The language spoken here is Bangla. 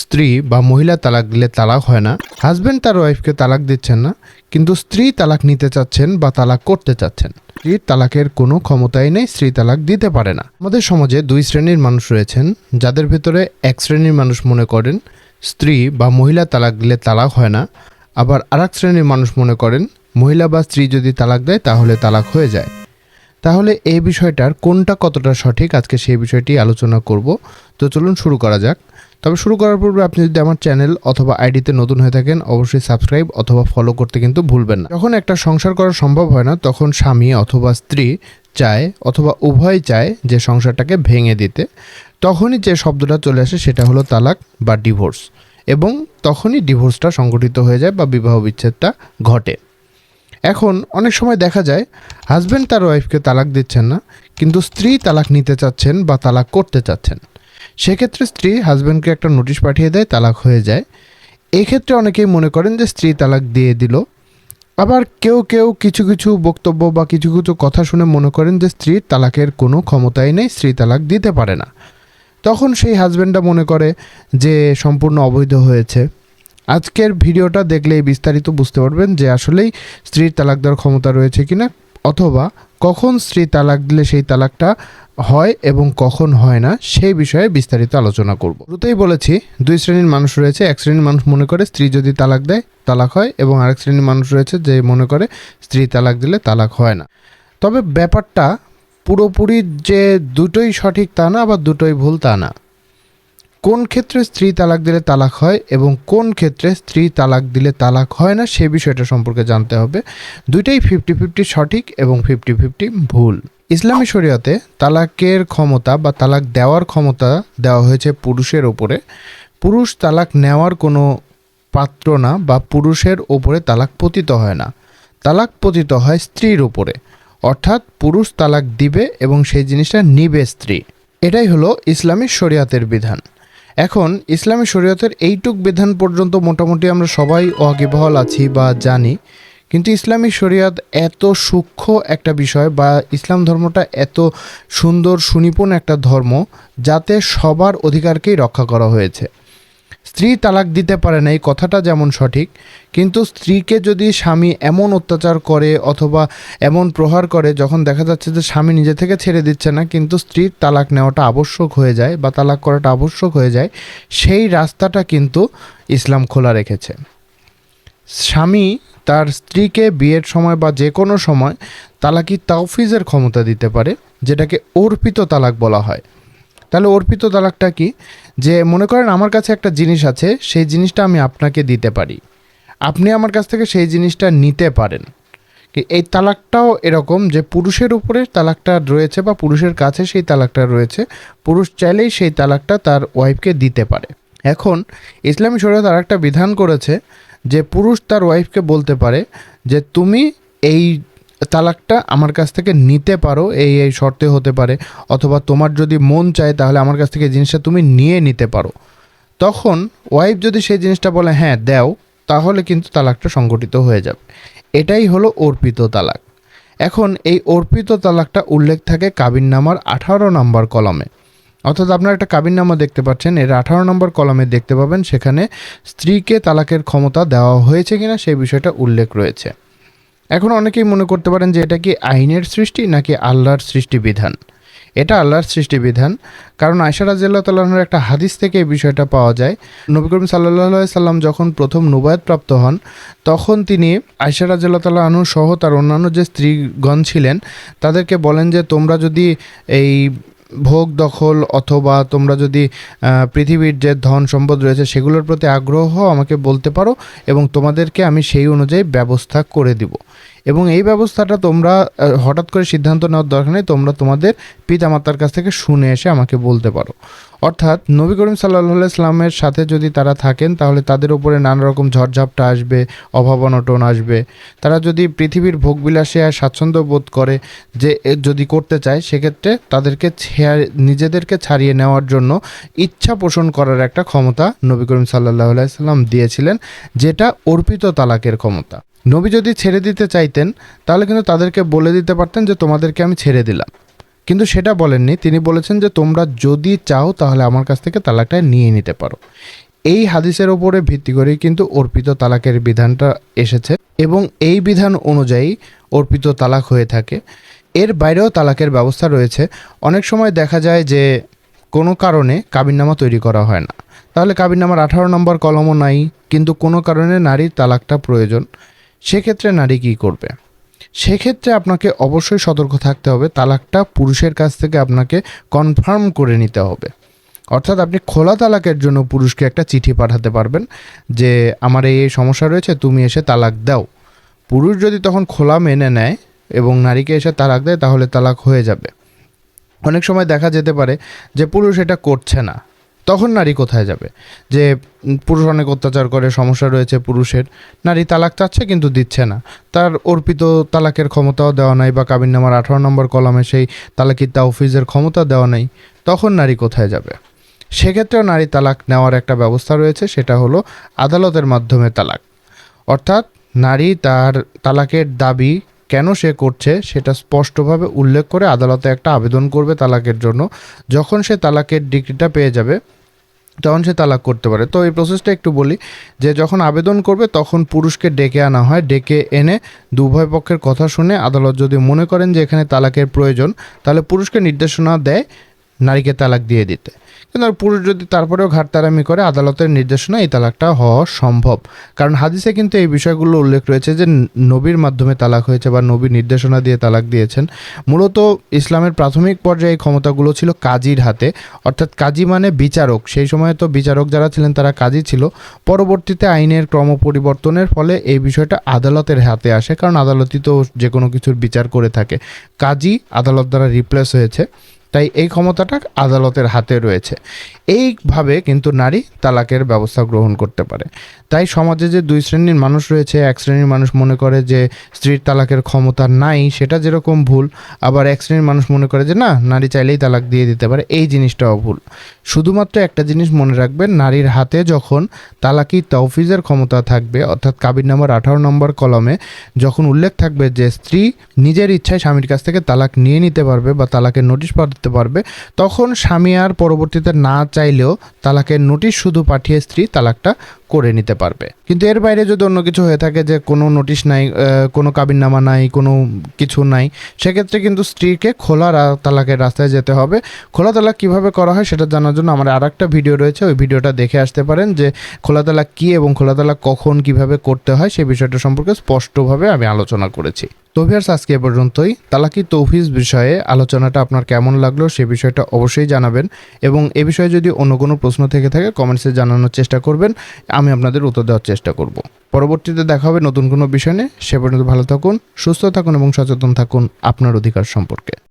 স্ত্রী বা মহিলা তালাক দিলে তালাক হয় না হাজবেন্ড তার ওয়াইফকে তালাক দিচ্ছেন না, কিন্তু স্ত্রী তালাক নিতে চাচ্ছেন বা তালাক করতে চাচ্ছেন। স্ত্রীর তালাকের কোনো ক্ষমতাই নেই, স্ত্রী তালাক দিতে পারে না। আমাদের সমাজে দুই শ্রেণির মানুষ রয়েছেন, যাদের ভেতরে এক শ্রেণির মানুষ মনে করেন, স্ত্রী বা মহিলা তালাক দিলে তালাক হয় না, আবার আরেক শ্রেণির মানুষ মনে করেন, মহিলা বা স্ত্রী যদি তালাক দেয় তাহলে তালাক হয়ে যায়। তাহলে এই বিষয়টার কোনটা কতটা সঠিক, আজকে সেই বিষয়টি আলোচনা করব। তো চলুন শুরু করা যাক। তবে শুরু করার পূর্বে আপনি যদি আমার চ্যানেল অথবা আইডিতে নতুন হয়ে থাকেন, অবশ্যই সাবস্ক্রাইব অথবা ফলো করতে কিন্তু ভুলবেন না। যখন একটা সংসার করা সম্ভব হয় না, তখন স্বামী অথবা স্ত্রী চায় অথবা উভয় চায় যে সংসারটাকে ভেঙে দিতে। তখনই যে শব্দটা চলে আসে সেটা হলো তালাক বা ডিভোর্স এবং তখনই ডিভোর্সটা সংগঠিত হয়ে যায় বা বিবাহ বিচ্ছেদটা ঘটে। এখন অনেক সময় দেখা যায় হাজব্যান্ড তার ওয়াইফকে তালাক দিচ্ছেন না, কিন্তু স্ত্রী তালাক নিতে চাচ্ছেন বা তালাক করতে চাচ্ছেন। সেক্ষেত্রে স্ত্রী হাজব্যান্ডকে একটা নোটিশ পাঠিয়ে দেয়, তালাক হয়ে যায়। এক্ষেত্রে অনেকেই মনে করেন যে স্ত্রী তালাক দিয়ে দিল। আবার কেউ কেউ কিছু কিছু বক্তব্য বা কিছু কিছু কথা শুনে মনে করেন যে স্ত্রীর তালাকের কোনো ক্ষমতাই নেই, স্ত্রী তালাক দিতে পারে না। তখন সেই হাজব্যান্ডটা মনে করে যে সম্পূর্ণ অবৈধ হয়েছে। আজকের ভিডিওটা দেখলেই বিস্তারিত বুঝতে পারবেন যে আসলেই স্ত্রীর তালাক দেওয়ার ক্ষমতা রয়েছে কিনা, অথবা কখন স্ত্রী তালাক দিলে সেই তালাকটা হয় এবং কখন হয় না, সেই বিষয়ে বিস্তারিত আলোচনা করব। শুরুতেই বলেছি, দুই শ্রেণির মানুষ রয়েছে, এক শ্রেণির মানুষ মনে করে স্ত্রী যদি তালাক দেয়, তালাক হয় এবং আরেক শ্রেণির মানুষ রয়েছে যে মনে করে স্ত্রী তালাক দিলে তালাক হয় না। তবে ব্যাপারটা পুরোপুরি যে দুটোই সঠিক তা না, আবার দুটোই ভুল তা না। কোন ক্ষেত্রে স্ত্রী তালাক দিলে তালাক হয় এবং কোন ক্ষেত্রে স্ত্রী তালাক দিলে তালাক হয় না, সে বিষয়টা সম্পর্কে জানতে হবে। দুইটাই ফিফটি ফিফটি সঠিক এবং ফিফটি ফিফটি ভুল। ইসলামী শরীয়তে তালাকের ক্ষমতা বা তালাক দেওয়ার ক্ষমতা দেওয়া হয়েছে পুরুষের ওপরে। পুরুষ তালাক নেওয়ার কোনো পাত্র না বা পুরুষের ওপরে তালাক পতিত হয় না। তালাক পতিত হয় স্ত্রীর উপরে অর্থাৎ পুরুষ তালাক দিবে এবং সেই জিনিসটা নিবে স্ত্রী। এটাই হলো ইসলামী শরিয়াতের বিধান। এখন ইসলামী শরীয়তের এইটুক বিধান পর্যন্ত মোটামুটি আমরা সবাই ওয়াকিবহল আছি বা জানি, কিন্তু ইসলামী শরিয়ত এত সূক্ষ্ম একটা বিষয় বা ইসলাম ধর্মটা এত সুন্দর সুনিপুণ একটা ধর্ম যাতে সবার অধিকারকেই রক্ষা করা হয়েছে। স্ত্রী তালাক দিতে পারে না, এই কথাটা যেমন সঠিক, কিন্তু স্ত্রীকে যদি স্বামী এমন অত্যাচার করে অথবা এমন প্রহার করে, যখন দেখা যাচ্ছে যে স্বামী নিজে থেকে ছেড়ে দিচ্ছে না, কিন্তু স্ত্রীর তালাক নেওয়াটা আবশ্যক হয়ে যায় বা তালাক করাটা আবশ্যক হয়ে যায়, সেই রাস্তাটা কিন্তু ইসলাম খোলা রেখেছে। স্বামী তার স্ত্রীকে বিয়ের সময় বা যে কোনো সময় তালাকি তাওফিজের ক্ষমতা দিতে পারে, যেটাকে অর্পিত তালাক বলা হয়। তাহলে অর্পিত তালাকটা কি? যে মনে করেন আমার কাছে একটা জিনিস আছে, সেই জিনিসটা আমি আপনাকে দিতে পারি। আপনি আমার কাছ থেকে সেই জিনিসটা নিতে পারেন। এই তালাকটাও এরকম যে পুরুষের উপরে তালাকটা রয়েছে বা পুরুষের কাছে সেই তালাকটা রয়েছে, পুরুষ চাইলেই সেই তালাকটা তার ওয়াইফকে দিতে পারে। এখন ইসলামী শরীয়ত আর একটা বিধান করেছে যে পুরুষ তার ওয়াইফকে বলতে পারে যে, তুমি এই তালাকটা আমার কাছ থেকে নিতে পারো, এই এই শর্তে হতে পারে। অথবা তোমার যদি মন চায় তাহলে আমার কাছ থেকে জিনিসটা তুমি নিয়ে নিতে পারো। তখন ওয়াইফ যদি সেই জিনিসটা বলে হ্যাঁ দাও, তাহলে কিন্তু তালাকটা সংগঠিত হয়ে যাবে। এটাই হলো অর্পিত তালাক। এখন এই অর্পিত তালাকটা উল্লেখ থাকে কাবিননামার আঠারো নম্বর কলমে। অর্থাৎ আপনারা একটা কাবিননামা দেখতে পাচ্ছেন, এর আঠারো নম্বর কলমে দেখতে পাবেন সেখানে স্ত্রীকে তালাকের ক্ষমতা দেওয়া হয়েছে কিনা সেই বিষয়টা উল্লেখ রয়েছে। এখন অনেকেই মনে করতে পারেন যে এটা কি আইনের সৃষ্টি নাকি আল্লাহর সৃষ্টি বিধান? এটা আল্লাহর সৃষ্টি বিধান। কারণ আয়সা রাজিয়াল্লাহ তাল্লাহর একটা হাদিস থেকে এই বিষয়টা পাওয়া যায়। নবী করিম সাল্লাহ সাল্লাম যখন প্রথম প্রাপ্ত হন, তখন তিনি আয়সা রাজিয়াল্লাহ তাল্লাহ সহ তার অন্যান্য যে স্ত্রীগণ ছিলেন, তাদেরকে বলেন যে তোমরা যদি এই ভোগ দখল অথবা তোমরা যদি পৃথিবীর যে ধন সম্পদ রয়েছে সেগুলোর প্রতি আগ্রহ আমাকে বলতে পারো এবং তোমাদেরকে আমি সেই অনুযায়ী ব্যবস্থা করে দিব। এবং এই ব্যবস্থাটা তোমরা হঠাৎ করে সিদ্ধান্ত নেওয়ার দরকার নেই, তোমরা তোমাদের পিতামাতার কাছ থেকে শুনে এসে আমাকে বলতে পারো। অর্থাৎ নবী করিম সাল্লাহ ইসলামের সাথে যদি তারা থাকেন, তাহলে তাদের উপরে নানা রকম ঝড়ঝাপটা আসবে অভাব অনটন আসবে। তারা যদি পৃথিবীর ভোগবিলাসে আর স্বাচ্ছন্দ্য বোধ করে যে যদি করতে চায়, সেক্ষেত্রে তাদেরকে নিজেদেরকে ছাড়িয়ে নেওয়ার জন্য ইচ্ছা পোষণ করার একটা ক্ষমতা নবী করিম সাল্লাহ সাল্লাম দিয়েছিলেন, যেটা অর্পিত তালাকের ক্ষমতা। নবী যদি ছেড়ে দিতে চাইতেন, তাহলে কিন্তু তাদেরকে বলে দিতে পারতেন যে, তোমাদেরকে আমি ছেড়ে দিলাম। কিন্তু সেটা বলেননি। তিনি বলেছেন যে, তোমরা যদি চাও তাহলে আমার কাছ থেকে তালাকটা নিয়ে নিতে পারো। এই হাদিসের ওপরে ভিত্তি করেই কিন্তু অর্পিত তালাকের বিধানটা এসেছে এবং এই বিধান অনুযায়ী অর্পিত তালাক হয়ে থাকে। এর বাইরেও তালাকের ব্যবস্থা রয়েছে। অনেক সময় দেখা যায় যে, কোনো কারণে কাবিননামা তৈরি করা হয় না। তাহলে কাবিননামার আঠারো নম্বর কলমও নাই, কিন্তু কোনো কারণে নারীর তালাকটা প্রয়োজন। সেক্ষেত্রে নারী কী করবে? সেক্ষেত্রে আপনাকে অবশ্যই সতর্ক থাকতে হবে, তালাকটা পুরুষের কাছ থেকে আপনাকে কনফার্ম করে নিতে হবে। অর্থাৎ আপনি খোলা তালাকের জন্য পুরুষকে একটা চিঠি পাঠাতে পারবেন যে, আমার এই সমস্যা রয়েছে, তুমি এসে তালাক দাও। পুরুষ যদি তখন খোলা মেনে নেয় এবং নারীকে এসে তালাক দেয়, তাহলে তালাক হয়ে যাবে। অনেক সময় দেখা যেতে পারে যে পুরুষ এটা করছে না। তখন নারী কোথায় যাবে? যে পুরুষ অনেক অত্যাচার করে, সমস্যা রয়েছে পুরুষের, নারী তালাক চাচ্ছে কিন্তু দিচ্ছে না। তার অর্পিত তালাকের ক্ষমতাও দেওয়া নাই বা কাবিননামার আঠারো নম্বর কলমে সেই তালাকি তাওফিজের ক্ষমতা দেওয়া নেই, তখন নারী কোথায় যাবে? সেক্ষেত্রেও নারী তালাক নেওয়ার একটা ব্যবস্থা রয়েছে, সেটা হলো আদালতের মাধ্যমে তালাক। অর্থাৎ নারী তার তালাকের দাবি কেন সে করছে সেটা স্পষ্টভাবে উল্লেখ করে আদালতে একটা আবেদন করবে তালাকের জন্য। যখন সে তালাকের ডিগ্রিটা পেয়ে যাবে, তখন সে তালাক করতে পারে। তো এই প্রসেসটা একটু বলি, যে যখন আবেদন করবে, তখন পুরুষকে ডেকে আনা হয়। ডেকে এনে দুভয় পক্ষের কথা শুনে আদালত যদি মনে করেন যে এখানে তালাকের প্রয়োজন, তাহলে পুরুষকে নির্দেশনা দেয় নারীকে তালাক দিয়ে দিতে। কিন্তু পুরুষ যদি তারপরেও ঘাটতারামি করে, আদালতের নির্দেশনা এই তালাকটা হওয়া সম্ভব। কারণ হাদিসে কিন্তু এই বিষয়গুলো উল্লেখ রয়েছে যে নবীর মাধ্যমে তালাক হয়েছে বা নবীর নির্দেশনা দিয়ে তালাক দিয়েছেন। মূলত ইসলামের প্রাথমিক পর্যায়ে ক্ষমতাগুলো ছিল কাজীর হাতে। অর্থাৎ কাজী মানে বিচারক। সেই সময় তো বিচারক যারা ছিলেন তারা কাজী ছিল। পরবর্তীতে আইনের ক্রম পরিবর্তনের ফলে এই বিষয়টা আদালতের হাতে আসে। কারণ আদালতই তো যে কোনো কিছুর বিচার করে থাকে। কাজী আদালত দ্বারা রিপ্লেস হয়েছে। তাই এই ক্ষমতাটা আদালতের হাতে রয়েছে। এইভাবে কিন্তু নারী তালাকের ব্যবস্থা গ্রহণ করতে পারে। তাই সমাজে যে দুই শ্রেণির মানুষ রয়েছে, এক শ্রেণির মানুষ মনে করে যে স্ত্রীর তালাকের ক্ষমতা নাই, সেটা যেরকম ভুল, আবার এক শ্রেণির মানুষ মনে করে যে না, নারী চাইলেই তালাক দিয়ে দিতে পারে, এই জিনিসটাও ভুল। শুধুমাত্র একটা জিনিস মনে রাখবেন, নারীর হাতে যখন তালাকি তৌফিজের ক্ষমতা থাকবে, অর্থাৎ কাবির নাম্বার আঠারো নম্বর কলমে যখন উল্লেখ থাকবে যে স্ত্রী নিজের ইচ্ছায় স্বামীর কাছ থেকে তালাক নিয়ে নিতে পারবে বা তালাকের নোটিশ পাঠাতে পারবে। তখন স্বামী আর পরবর্তীতে না চাইলেও তালাকের নোটিশ শুধু পাঠিয়ে স্ত্রী তালাকটা করে নিতে পারবে। কিন্তু এর বাইরে যদি অন্য কিছু হয়ে থাকে যে কোনো নোটিশ নাই কোনো কাবিননামা নাই, কোনো কিছু নাই, সেক্ষেত্রে কিন্তু স্ত্রীকে খোলা তালাকের রাস্তায় যেতে হবে। খোলা তালাক কীভাবে করা হয় সেটা জানার জন্য আমার আর একটা ভিডিও রয়েছে, ওই ভিডিওটা দেখে আসতে পারেন যে খোলা তালাক কী এবং খোলা তালাক কখন কীভাবে করতে হয় সেই বিষয়টা সম্পর্কে স্পষ্টভাবে আমি আলোচনা করেছি। তো ভিউয়ার্স, আজকে এ পর্যন্তই। তালাকি তৌফিজ বিষয়ে আলোচনাটা আপনার কেমন লাগল সে বিষয়টা অবশ্যই জানাবেন এবং এ বিষয়ে যদি অন্য কোনো প্রশ্ন থেকে থাকে কমেন্টসে জানানোর চেষ্টা করবেন। আমি আপনাদের উত্তর দেওয়ার চেষ্টা করব। পরবর্তীতে দেখা হবে নতুন কোনো বিষয় নিয়ে। সে পর্যন্ত ভালো থাকুন, সুস্থ থাকুন এবং সচেতন থাকুন আপনার অধিকার সম্পর্কে।